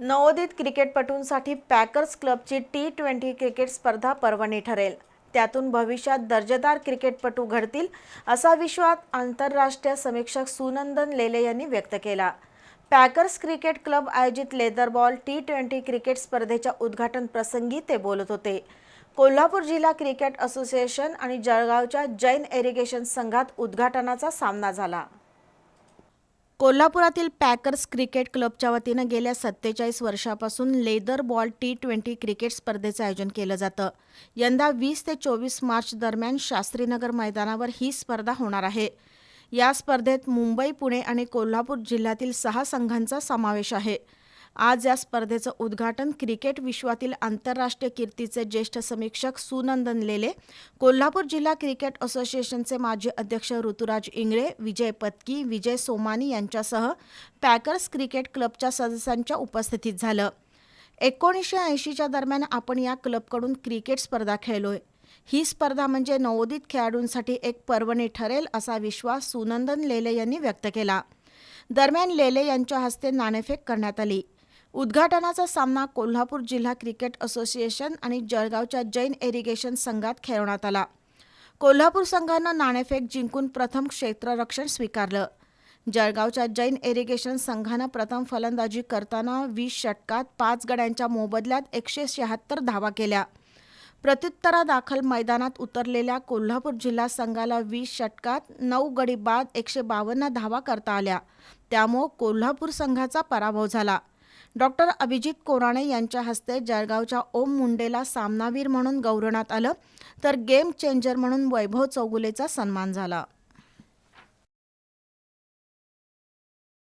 नवोदित क्रिकेटपटूंसाठी पॅकर्स क्लबची टी ट्वेंटी क्रिकेट स्पर्धा पर्वणी ठरेल. त्यातून भविष्यात दर्जेदार क्रिकेटपटू घडतील असा विश्वास आंतरराष्ट्रीय समीक्षक सुनंदन लेले यांनी व्यक्त केला. पॅकर्स क्रिकेट क्लब आयोजित leather ball T twenty cricket स्पर्धेच्या उद्घाटन प्रसंगी ते बोलत होते. कोल्हापूर जिल्हा क्रिकेट असोसिएशन आणि जळगावच्या जैन एरिगेशन संघात उद्घाटनाचा सामना झाला. कोल्हापुरातील पॅकर्स क्रिकेट क्लबच्या वतीनं गेल्या सत्तेचाळीस वर्षापासून leather ball T twenty cricket स्पर्धेचं आयोजन केलं जातं. यंदा वीस ते चोवीस मार्च दरम्यान शास्त्रीनगर मैदानावर ही स्पर्धा होणार आहे. या स्पर्धेत मुंबई पुणे आणि कोल्हापूर जिल्ह्यातील सहा संघांचा समावेश आहे. आज या स्पर्धेचं उद्घाटन क्रिकेट विश्वातील आंतरराष्ट्रीय कीर्तीचे ज्येष्ठ समीक्षक सुनंदन लेले कोल्हापूर जिल्हा क्रिकेट असोसिएशनचे माजी अध्यक्ष ऋतुराज इंगळे विजय पत्की विजय सोमानी यांच्यासह पॅकर्स क्रिकेट क्लबच्या सदस्यांच्या उपस्थितीत झालं. एकोणीसशे ऐंशीच्या दरम्यान आपण या क्लबकडून क्रिकेट स्पर्धा खेळलोय. ही स्पर्धा म्हणजे नवोदित खेळाडूंसाठी एक पर्वणी ठरेल असा विश्वास सुनंदन लेले यांनी व्यक्त केला. दरम्यान लेले यांच्या हस्ते नाणेफेक करण्यात आली. उद्घाटनाचा सामना कोल्हापूर जिल्हा क्रिकेट असोसिएशन आणि जळगावच्या जैन एरिगेशन संघात खेळवण्यात आला. कोल्हापूर संघानं नाणेफेक जिंकून प्रथम क्षेत्ररक्षण स्वीकारलं. जळगावच्या जैन एरिगेशन संघानं प्रथम फलंदाजी करताना वीस षटकात पाच गड्यांच्या मोबदल्यात एकशे शहात्तर धावा केल्या. प्रत्युत्तरादाखल मैदानात उतरलेल्या कोल्हापूर जिल्हा संघाला वीस षटकात नऊ गडी बाद एकशे बावन्न धावा करता आल्या. त्यामुळं कोल्हापूर संघाचा पराभव झाला. डॉक्टर अभिजित कोराणे यांच्या हस्ते जळगावच्या ओम मुंडेला सामनावीर म्हणून गौरवण्यात आलं तर गेम चेंजर म्हणून वैभव चौगुलेचा सन्मान झाला.